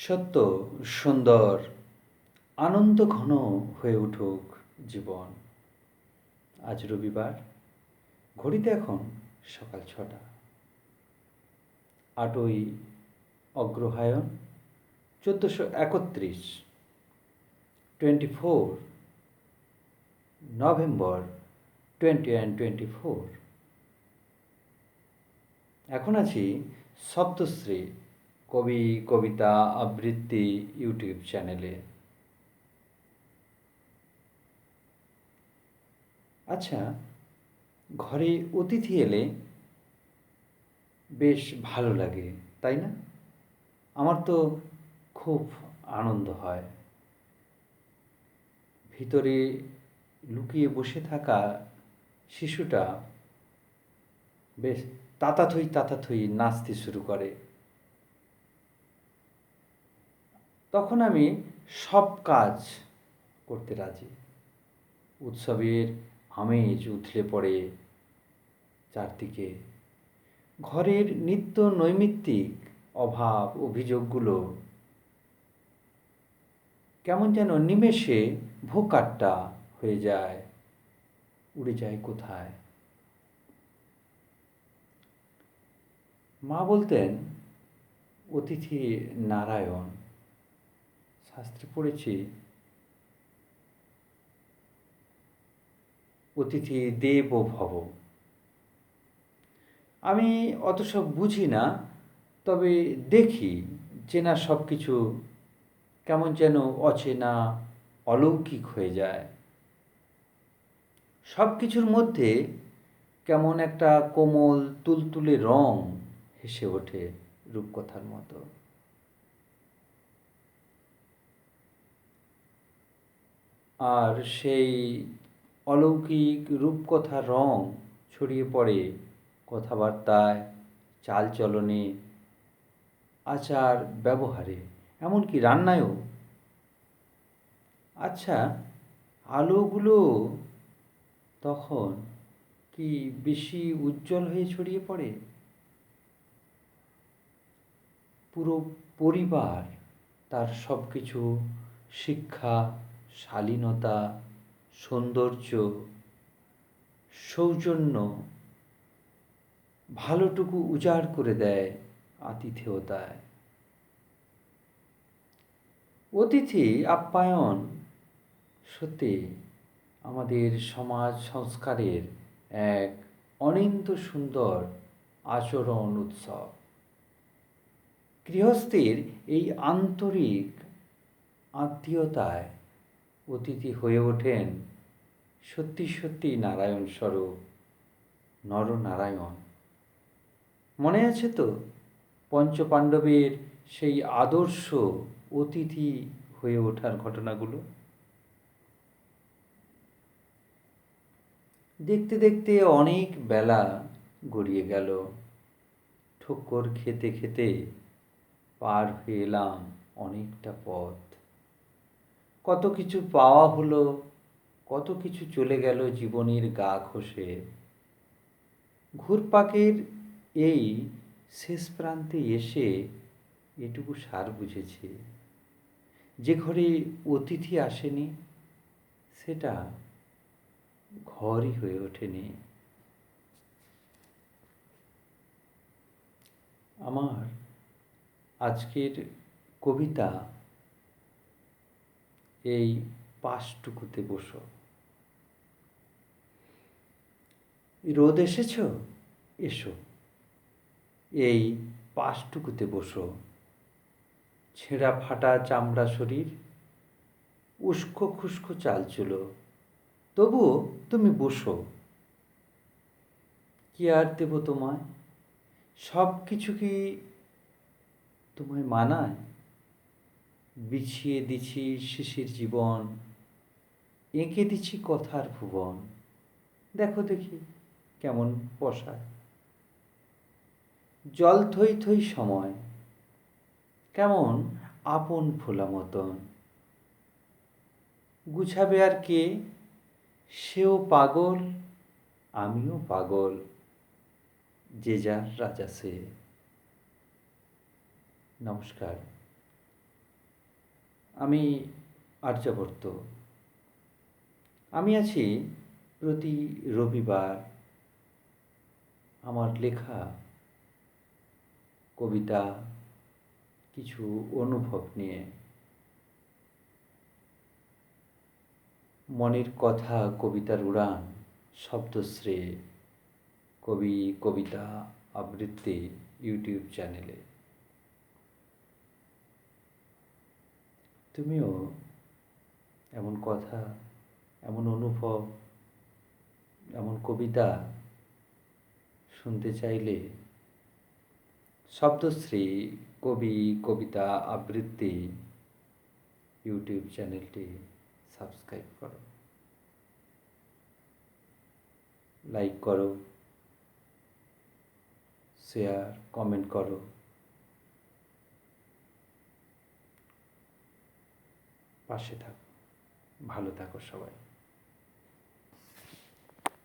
সত্য, সুন্দর, আনন্দ ঘন হয়ে উঠুক জীবন। আজ রবিবার, ঘড়িতে এখন সকাল ছটা। আটই অগ্রহায়ণ, চোদ্দোশো একত্রিশ twenty four November twenty and twenty four এখন আছি সপ্তশ্রী কবি, কবিতা, আবৃত্তি, ইউটিউব চ্যানেলে। আচ্ছা ঘরে অতিথি এলে বেশ ভালো লাগে, তাই না? আমার তো খুব আনন্দ হয়। ভিতরে লুকিয়ে বসে থাকা শিশুটা বেশ তাতাথই তাতাথই নাচতে শুরু করে। তখন আমি সব কাজ করতে রাজি। উৎসবের আমেজ উথলে পড়ে চারদিকে। ঘরের নিত্য নৈমিত্তিক অভাব অভিযোগগুলো কেমন যেন নিমেষে ভোকাট্টা হয়ে যায়, উড়ে যায় কোথায়? মা বলতেন, অতিথি নারায়ণ। শাস্ত্রে পড়েছি, অতিথি দেব ভব। আমি অত সব বুঝি না, তবে দেখি চেনা সব কিছু কেমন যেন অচেনা, অলৌকিক হয়ে যায়। সব কিছুর মধ্যে কেমন একটা কোমল, তুলতুলে রং হেসে ওঠে রূপকথার মতো। আর সেই অলৌকিক রূপকথার রং ছড়িয়ে পড়ে কথাবার্তায়, চালচলনে আচার ব্যবহারে এমনকি রান্নায়ও। আচ্ছা আলোগুলো তখন কি বেশি উজ্জ্বল হয়ে ছড়িয়ে পড়ে? পুরো পরিবার তার সব কিছু শিক্ষা শালীনতা, সৌন্দর্য, সৌজন্য ভালোটুকু উজাড় করে দেয় আতিথেয়তায়। অতিথি আপ্যায়ন সত্যি আমাদের সমাজ সংস্কারের এক অনিন্দ সুন্দর আচরণ উৎসব। গৃহস্থের এই আন্তরিক আত্মীয়তায় অতিথি হয়ে ওঠেন। সত্যি সত্যি নারায়ণ স্বরূপ, নরনারায়ণ। মনে আছে তো, পঞ্চপাণ্ডবের সেই আদর্শ অতিথি হয়ে ওঠার ঘটনাগুলো? দেখতে দেখতে অনেক বেলা গড়িয়ে গেল। ঠোক্কর খেতে খেতে পার হয়ে এলাম অনেকটা পথ। কত কিছু পাওয়া হলো, কত কিছু চলে গেল জীবনের গা ঘষে। ঘুরপাকের এই শেষ প্রান্তে এসে এটুকু সার বুঝেছে। যে ঘরে অতিথি আসেনি, সেটা ঘরই হয়ে ওঠেনি। আমার আজকের কবিতা এই পাশটুকুতে বসো। রোদ এসেছ? এসো। এই পাশটুকুতে বসো। ছেঁড়া ফাটা চামড়া শরীর, উস্কো খুস্কো চাল চালচুলো তবুও তুমি বসো। কি আর দেব তোমায়? সব কিছু কি তোমায় মানায়? বিছিয়ে দিছি শিশির জীবন, এঁকে দিছি কথার ভুবন। দেখো দেখি কেমন পোষায় জল থই থই সময়, কেমন আপন ফোলা মতন। গুছাবে আর কে? সেও পাগল, আমিও পাগল, যে যার রাজা সে। নমস্কার। আর্যাবর্ত। আমি আছি প্রতি রবিবার আমার লেখা, কবিতা, কিছু অনুভব নিয়ে। মনের কথা, কবিতার উড়ান, শব্দশ্রী, কবি, কবিতা আবৃত্তি ইউটিউব চ্যানেলে। তুমিও এমন কথা, এমন অনুভব, এমন কবিতা শুনতে চাইলে শব্দশ্রী, কবি, কবিতা আবৃত্তি ইউটিউব চ্যানেলটি সাবস্ক্রাইব করো। লাইক করো, শেয়ার, কমেন্ট করো। পাশে থাকো ভালো থাকো সবাই।